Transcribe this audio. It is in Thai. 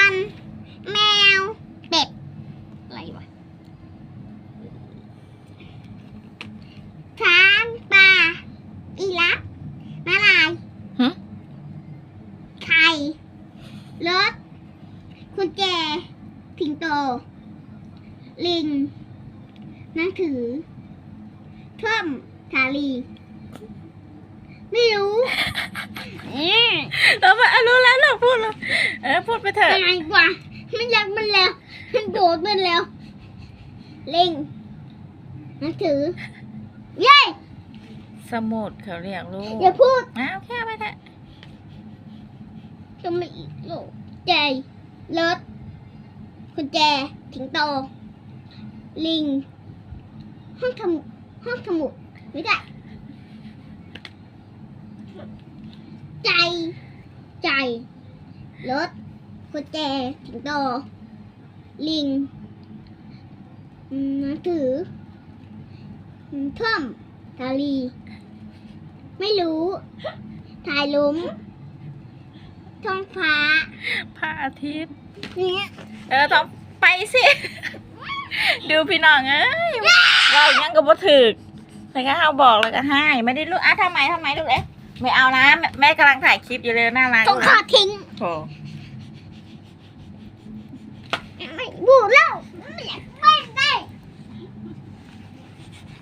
วัน แมว เป็ด อะไรวะช้างปลาอีลับมาลายหึไข่รถกุญแจสิงโต ลิงหนังถือท่อมสาลี ไม่รู้ เอ๊ะเออมาอะรู้แล้วเราพูดแล้ว เออพูดไปเถอะง่ายกว่ามันยักมันแล้วมันโดดมันแล้วลิงหนังถือ เย้สมุดเขาเรียกลูกอย่าพูดอ้าวแค่ไปเถอะจะไม่อีกโลกใจรถกุญแจสิงโต ลิง ห้องทำห้องสมุดไม่ได้ ใจ ใจรถ กุญแจสิงโตลิงอืมหนังสืออืมท่อมทาลี ไม่รู้ถ่ายลุมท้องฟ้าพระอาทิตย์ เนี่ยเออต้องไปสิ ดูพี่น้องเอ้ยเรายังก็บ่ถึกแต่ก็เอาบอกแล้วก็ให้ไม่ได้ลูกอะทำไมทำไมลูกเอ๊ะไม่เอานะ แม่แม่กำลังถ่ายคลิปอยู่เลยน่ารักต้องขอทิ้งโถ ไม่